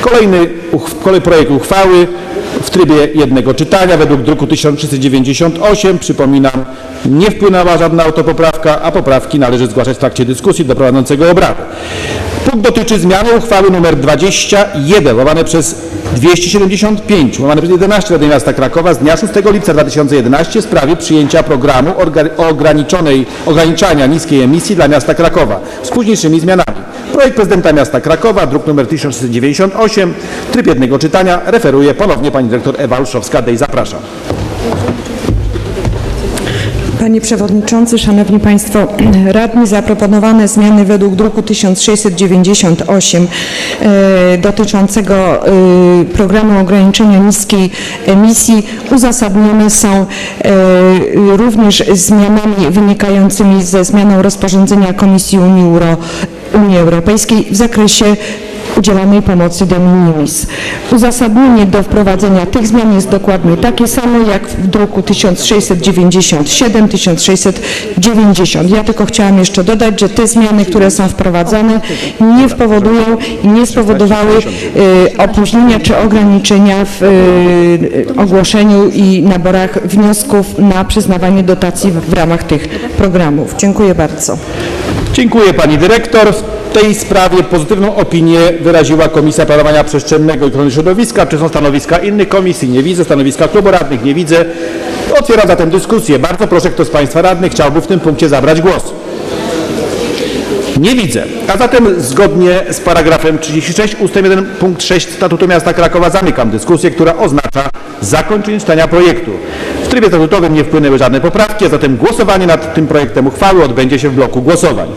Kolejny projekt uchwały w trybie jednego czytania według druku 1398. Przypominam, nie wpłynęła żadna autopoprawka, a poprawki należy zgłaszać w trakcie dyskusji do prowadzącego obrady. Punkt dotyczy zmiany uchwały nr 21 łamane przez 275 łamane przez 11 Rady Miasta Krakowa z dnia 6 lipca 2011 w sprawie przyjęcia programu ograniczonej, ograniczania niskiej emisji dla miasta Krakowa z późniejszymi zmianami. Projekt prezydenta miasta Krakowa, druk nr 1698, tryb jednego czytania, referuje ponownie pani dyrektor Ewa Olszowska-Dej. Zapraszam. Panie Przewodniczący, Szanowni Państwo Radni, zaproponowane zmiany według druku 1698 e, dotyczącego e, programu ograniczenia niskiej emisji uzasadnione są e, również zmianami wynikającymi ze zmianą rozporządzenia Komisji Unii, Euro, Unii Europejskiej w zakresie udzielanej pomocy de minimis. Uzasadnienie do wprowadzenia tych zmian jest dokładnie takie samo jak w druku 1697, 1690. Ja tylko chciałam jeszcze dodać, że te zmiany, które są wprowadzane nie spowodują i nie spowodowały y, opóźnienia czy ograniczenia w y, ogłoszeniu i naborach wniosków na przyznawanie dotacji w ramach tych programów. Dziękuję bardzo. Dziękuję pani dyrektor. Tej sprawie pozytywną opinię wyraziła Komisja Planowania Przestrzennego i Ochrony Środowiska. Czy są stanowiska innych komisji? Nie widzę. Stanowiska klubu radnych? Nie widzę. Otwieram zatem dyskusję. Bardzo proszę, kto z Państwa radnych chciałby w tym punkcie zabrać głos? Nie widzę. A zatem zgodnie z paragrafem 36 ust. 1 punkt 6 Statutu Miasta Krakowa zamykam dyskusję, która oznacza zakończenie czytania projektu. W trybie statutowym nie wpłynęły żadne poprawki, a zatem głosowanie nad tym projektem uchwały odbędzie się w bloku głosowań.